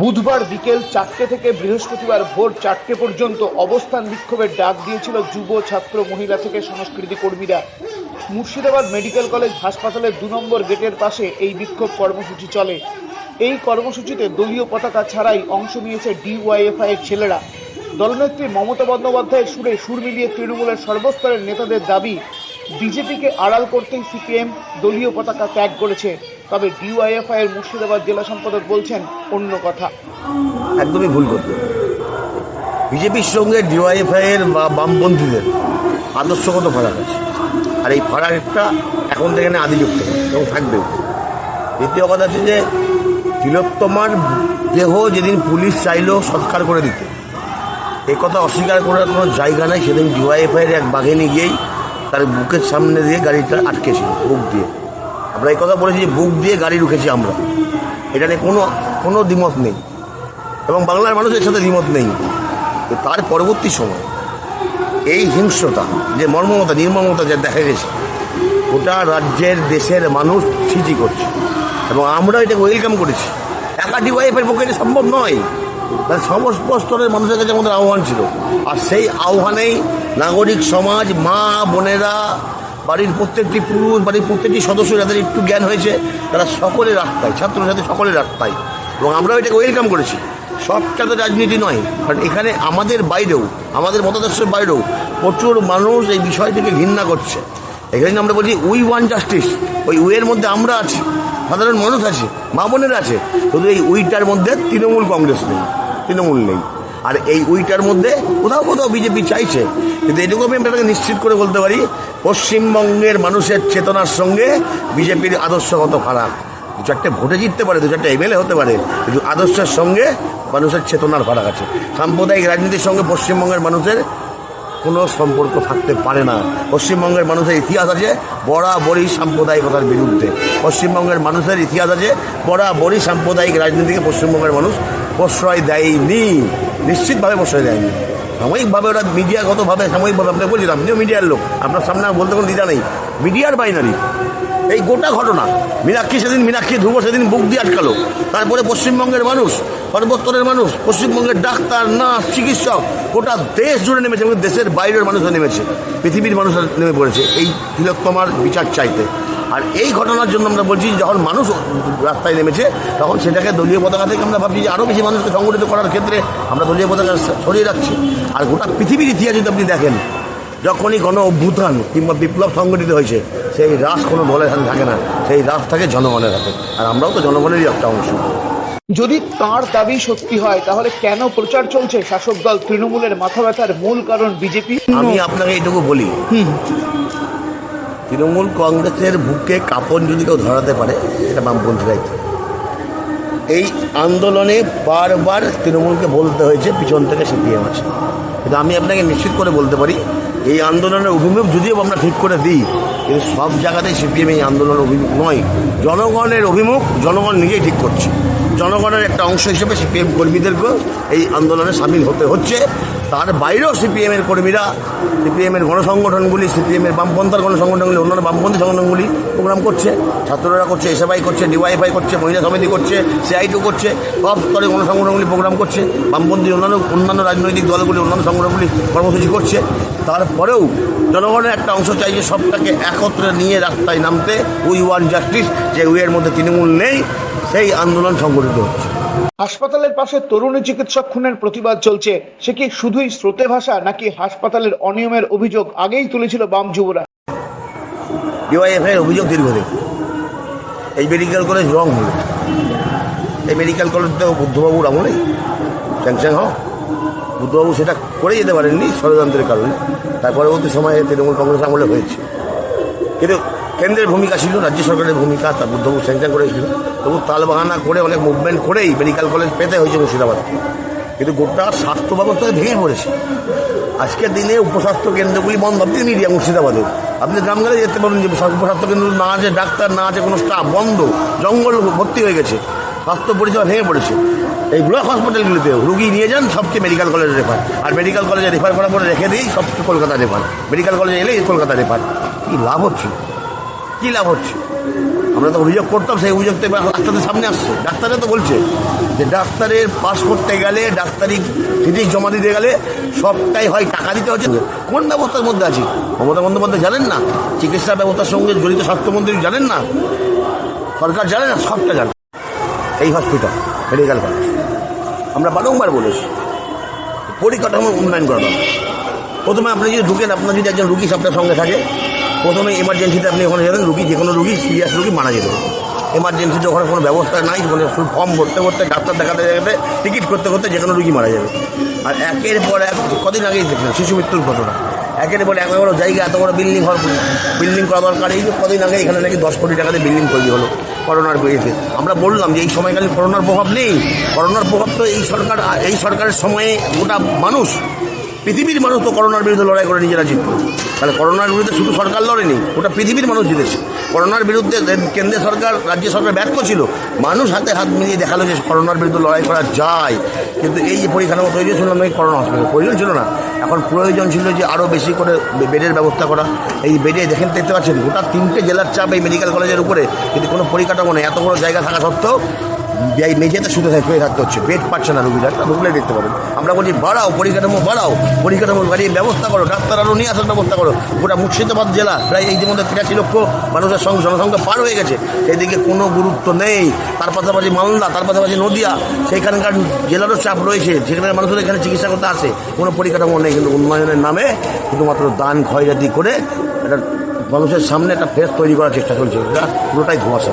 বুধবার বিকেল চারটে থেকে বৃহস্পতিবার ভোর চারটে পর্যন্ত অবস্থান বিক্ষোভের ডাক দিয়েছিল যুব, ছাত্র, মহিলা থেকে সংস্কৃতি কর্মীরা। মুর্শিদাবাদ মেডিকেল কলেজ হাসপাতালের দু নম্বর গেটের পাশে এই বিক্ষোভ কর্মসূচি চলে। এই কর্মসূচিতে দলীয় পতাকা ছাড়াই অংশ নিয়েছে ডিওয়াইএফআই এর ছেলেরা। দলনেত্রী মমতা বন্দ্যোপাধ্যায়ের সুরে সুর মিলিয়ে তৃণমূলের সর্বস্তরের নেতাদের দাবি, বিজেপিকে আড়াল করতেই সিপিএম দলীয় পতাকা ত্যাগ করেছে। তবে ডিওয়াইএফআই এর মুর্শিদাবাদ জেলা সম্পাদক বলছেন অন্য কথা। একদমই ভুল করবে। বিজেপির সঙ্গে ডিওয়াইএফআই এর বা বামপন্থীদের আদর্শগত ফারাক আছে। আর এই ফারাকটা এখন থেকে না আদিযুক্ত এবং থাকবেও। দ্বিতীয় কথা হচ্ছে যে তিলোত্তমার দেহ যেদিন পুলিশ চাইলো সৎকার করে দিতে এই কথা অস্বীকার করার কোনো জায়গা নাই। সেদিন ডিওয়াইএফআই এর এক বাঘিনী গিয়েই তার বুকের সামনে দিয়ে গাড়িটা আটকেছিল, বুক দিয়ে। আমরা এই কথা বলেছি যে বুক দিয়ে গাড়ি রুখেছি আমরা। এটা নিয়ে কোনো কোনো দ্বিমত নেই। এবং বাংলার মানুষের সাথে দ্বিমত নেই। তার পরবর্তী সময় এই হিংস্রতা, যে মর্মমতা, নির্মমতা যা দেখা গেছে, গোটা রাজ্যের, দেশের মানুষ ছিচি করছে। এবং আমরা এটাকে ওয়েলকাম করেছি। একা ডিওয়াইফের পক্ষে এটা সম্ভব নয়। সমস্ত স্তরের মানুষের কাছে আমাদের আহ্বান ছিল। আর সেই আহ্বানেই নাগরিক সমাজ, মা, বোনেরা বাড়ির প্রত্যেকটি পুরুষ, বাড়ির প্রত্যেকটি সদস্য যাদের একটু জ্ঞান হয়েছে, তারা সকলে রাস্তায়, ছাত্রছাত্রী সকলে রাস্তায়। এবং আমরাও এটাকে ওয়েলকাম করেছি। সবটা তো রাজনীতি নয়, কারণ এখানে আমাদের বাইরেও, আমাদের মতাদর্শের বাইরেও প্রচুর মানুষ এই বিষয়টিকে ঘৃণা করছে। এখানে আমরা বলছি উই ওয়ান জাস্টিস ওই উইয়ের মধ্যে আমরা আছি, সাধারণ মানুষ আছে, মা বোনেরা আছে শুধু এই উইটার মধ্যে তৃণমূল কংগ্রেস নেই, তৃণমূল নেই। আর এই উইটার মধ্যে কোথাও কোথাও বিজেপি চাইছে। কিন্তু এটুকু আমি আপনাকে নিশ্চিত করে বলতে পারি, পশ্চিমবঙ্গের মানুষের চেতনার সঙ্গে বিজেপির আদর্শগত ফারাক দু চারটে ভোটে জিততে পারে, দু চারটে এমএলএ হতে পারে, কিন্তু আদর্শের সঙ্গে মানুষের চেতনার ফারাক আছে। সাম্প্রদায়িক রাজনীতির সঙ্গে পশ্চিমবঙ্গের মানুষের কোনো সম্পর্ক থাকতে পারে না। পশ্চিমবঙ্গের মানুষের ইতিহাস আছে বরাবরই সাম্প্রদায়িকতার বিরুদ্ধে। পশ্চিমবঙ্গের মানুষের ইতিহাস আছে বরাবরই সাম্প্রদায়িক রাজনীতিকে পশ্চিমবঙ্গের মানুষ প্রশ্রয় দেয়নি। নিশ্চিতভাবে প্রশ্রয় দেয়নি সাময়িকভাবে ওরা মিডিয়াগতভাবে, সাময়িকভাবে আপনি বলছেন আপনিও মিডিয়ার লোক। আপনার সামনে বলতে কোনো দ্বিধা নেই। মিডিয়ার বাইনারি। এই গোটা ঘটনা, মীনাক্ষী সেদিন মীনাক্ষী, ধ্রুব সেদিন বুক দিয়ে আটকালো। তারপরে পশ্চিমবঙ্গের মানুষ সর্বস্তরের মানুষ, পশ্চিমবঙ্গের ডাক্তার, নার্স, চিকিৎসক, গোটা দেশ জুড়ে নেমেছে এবং দেশের বাইরের মানুষও নেমেছে। পৃথিবীর মানুষ নেমে পড়েছে। এই তিলোত্তমার বিচার চাইতে। আর এই ঘটনার জন্য আমরা বলছি যখন মানুষ রাস্তায় নেমেছে তখন সেটাকে দলীয় পতাকা থেকে আমরা ভাবছি যে আরও বেশি মানুষকে সংগঠিত করার ক্ষেত্রে আমরা দলীয় পতাকা সরিয়ে রাখছি। আর গোটা পৃথিবীর ইতিহাস যদি আপনি দেখেন যখনই কোনো অভ্যুত্থান কিংবা বিপ্লব সংগঠিত হয়েছে সেই রাস কোনো দলের হাতে থাকে না। সেই রাস থাকে জনগণের হাতে। আর আমরাও তো জনগণেরই একটা অংশ। যদি তাঁর দাবি সত্যি হয় তাহলে কেন প্রচার চলছে? শাসক দল তৃণমূলের মাথা ব্যথার মূল কারণ বিজেপি? আমি আপনাকে এইটুকু বলি তৃণমূল কংগ্রেসের বুকে কাপড় যদি কেউ ধরাতে পারে, সেটা বামপন্থীরাই। এই আন্দোলনে বারবার তৃণমূলকে বলতে হয়েছে, পিছন থেকে সিপিএম আছে। কিন্তু আমি আপনাকে নিশ্চিত করে বলতে পারি, এই আন্দোলনের অভিমুখ যদিও আমরা ঠিক করে দিই, কিন্তু সব জায়গাতেই সিপিএম এই আন্দোলনের অভিমুখ নয়। জনগণের অভিমুখ, জনগণ নিজেই ঠিক করছে। জনগণের একটা অংশ হিসেবে সিপিএম কর্মীদেরকেও এই আন্দোলনে সামিল হতে হচ্ছে। তার বাইরেও সিপিএমের কর্মীরা, সিপিএমের গণসংগঠনগুলি, সিপিএমের বামপন্থার গণসংগঠনগুলি, অন্যান্য বামপন্থী সংগঠনগুলি প্রোগ্রাম করছে, ছাত্ররা করছে, এসএফআই করছে ডিওয়াইফআই করছে, মহিলা সমিতি করছে সিআইটু করছে, সব স্তরে গণসংগঠনগুলি প্রোগ্রাম করছে, বামপন্থী অন্যান্য অন্যান্য রাজনৈতিক দলগুলি, অন্যান্য সংগঠনগুলি কর্মসূচি করছে। তারপরেও জনগণের একটা অংশ চাইছে সবটাকে একত্রে নিয়ে রাস্তায় নামতে, উই ওয়ান জাস্টিস, যে উইয়ের মধ্যে তৃণমূল নেই। সেই আন্দোলন সংগঠিত হচ্ছে। হাসপাতালের পাশে তরুণী চিকিৎসক খুনের প্রতিবাদ চলছে। সে কি শুধুই স্রোতে ভাষা নাকি হাসপাতালের অনিয়মের অভিযোগ আগেই তুলেছিল বাম যুবরা? ডিওয়াইএফআইয়ের অভিযোগ দীর্ঘদিন। এই মেডিকেল কলেজ রং হলো। এই মেডিকেল কলেজ তো বুদ্ধবাবুর আমলেই। স্যাংশন হোক বুদ্ধবাবু সেটা করে যেতে পারেননি ষড়যন্ত্রের কারণে। তার পরবর্তী সময়ে তৃণমূল কংগ্রেস আমলে হয়েছে। কিন্তু কেন্দ্রের ভূমিকা ছিল, রাজ্য সরকারের ভূমিকা, তা বুদ্ধবাবু স্যাংশন করেছিল তবু তালবাহানা করে অনেক মুভমেন্ট করেই মেডিকেল কলেজ পেতে হয়েছে মুর্শিদাবাদকে কিন্তু গোটা স্বাস্থ্য ব্যবস্থায় ভেঙে পড়েছে। আজকের দিনে উপস্বাস্থ্য কেন্দ্রগুলি বন্ধ, আপনি মিডিয়া মুর্শিদাবাদে। আপনি গ্রামগঞ্জে যেতে পারেন যে উপস্বাস্থ্য কেন্দ্র না আছে, ডাক্তার না আছে, কোনো স্টাফ বন্ধ, জঙ্গল ভর্তি হয়ে গেছে। স্বাস্থ্য পরিষেবা ভেঙে পড়েছে। এই ব্লক হসপিটালগুলিতে রুগী নিয়ে যান সবকে মেডিকেল কলেজে রেফার আর মেডিকেল কলেজে রেফার করার পরে রেখে দিই সবকে কলকাতা রেফার মেডিকেল কলেজে এলেই কলকাতা রেফার কী লাভ হচ্ছে? কী লাভ হচ্ছে? আমরা তো অভিযোগ করতাম, সেই অভিযোগ তো ডাক্তারের সামনে আসছে। ডাক্তারে তো বলছে যে ডাক্তারের পাস করতে গেলে, ডাক্তারি ফিজিক্স জমা দিতে গেলে সবটাই হয়, টাকা দিতে হচ্ছে। কোন ব্যবস্থার মধ্যে আছি? মমতা বন্দ্যোপাধ্যায় জানেন না? চিকিৎসা ব্যবস্থার সঙ্গে জড়িত স্বাস্থ্যমন্ত্রী জানেন না? সরকার জানে না, সবটা জানে। এই হসপিটাল, মেডিকেল কলেজ। আমরা বারংবার বলেছি, পরিকাঠামো উন্নয়ন করা প্রথমে আপনি যদি ঢুকেন, আপনার যদি একজন রুগী আপনার সঙ্গে থাকে প্রথমে এমার্জেন্সিতে আপনি ওখানে যাবেন রুগী যে কোনো রুগী সিরিয়াস রুগী মারা যেতে। পারে এমার্জেন্সিতে ওখানে কোনো ব্যবস্থা নাই মানে ফুল ফর্ম ভরতে করতে ডাক্তার দেখাতে দেখাতে টিকিট করতে করতে যে কোনো রুগী মারা যাবে। আর একের পর এক, কদিন আগেই দেখলেন শিশু মৃত্যুর ঘটনা। একের পর এক বড় জায়গা এত বড় বিল্ডিং হওয়ার বিল্ডিং করা দরকার এই যে কদিন আগে এখানে নাকি দশ কোটি টাকাতে বিল্ডিং তৈরি হলো, করোনার বেড়েছে আমরা বললাম যে এই সময়কালীন করোনার প্রভাব নেই। করোনার প্রভাব তো এই সরকার, এই সরকারের সময়ে গোটা মানুষ পৃথিবীর মানুষ তো করোনার বিরুদ্ধে লড়াই করে নিজেরা জিতল তাহলে করোনার বিরুদ্ধে শুধু সরকার লড়েনি ওটা পৃথিবীর মানুষ জিতেছে। করোনার বিরুদ্ধে কেন্দ্রীয় সরকার, রাজ্য সরকার ব্যর্থ ছিল। মানুষ হাতে হাত মিলিয়ে দেখাল যে করোনার বিরুদ্ধে লড়াই করা যায়। কিন্তু এই যে পরিকাঠামো তৈরি শুনলাম এই করোনা হসপিটাল প্রয়োজন ছিল না। এখন প্রয়োজন ছিল যে আরও বেশি করে বেডের ব্যবস্থা করা। এই বেডে দেখেন, দেখতে পাচ্ছেন, গোটা তিনটে জেলার চাপ এই মেডিকেল কলেজের উপরে। কিন্তু কোনো পরিকাঠামো নেই। এত বড় জায়গা থাকা সত্ত্বেও মেঝেতে শুধু থাকে, শুয়ে থাকতে হচ্ছে। বেড পাচ্ছে না রুগীরা ঢুকলে দেখতে পারেন আমরা বলছি বাড়াও, পরিকাঠামো বাড়াও, পরিকাঠামো বাড়িয়ে ব্যবস্থা করো, ডাক্তার আরও নিয়ে আসার ব্যবস্থা করো। গোটা মুর্শিদাবাদ জেলা, প্রায় এই মধ্যে তিরাশি লক্ষ মানুষের সঙ্গে জনসংখ্যা পার হয়ে গেছে। এদিকে কোনো গুরুত্ব নেই। তার পাশাপাশি মালদা, তার পাশাপাশি নদিয়া সেইখানকার জেলারও চাপ রয়েছে। যেখানে মানুষের এখানে চিকিৎসা করতে আসে, কোনো পরিকাঠামো নেই। কিন্তু উন্নয়নের নামে শুধুমাত্র দান ক্ষয়জাতি করে একটা মানুষের সামনে একটা ফেস তৈরি করার চেষ্টা চলছে। এটা পুরোটাই ধোঁয়াশা।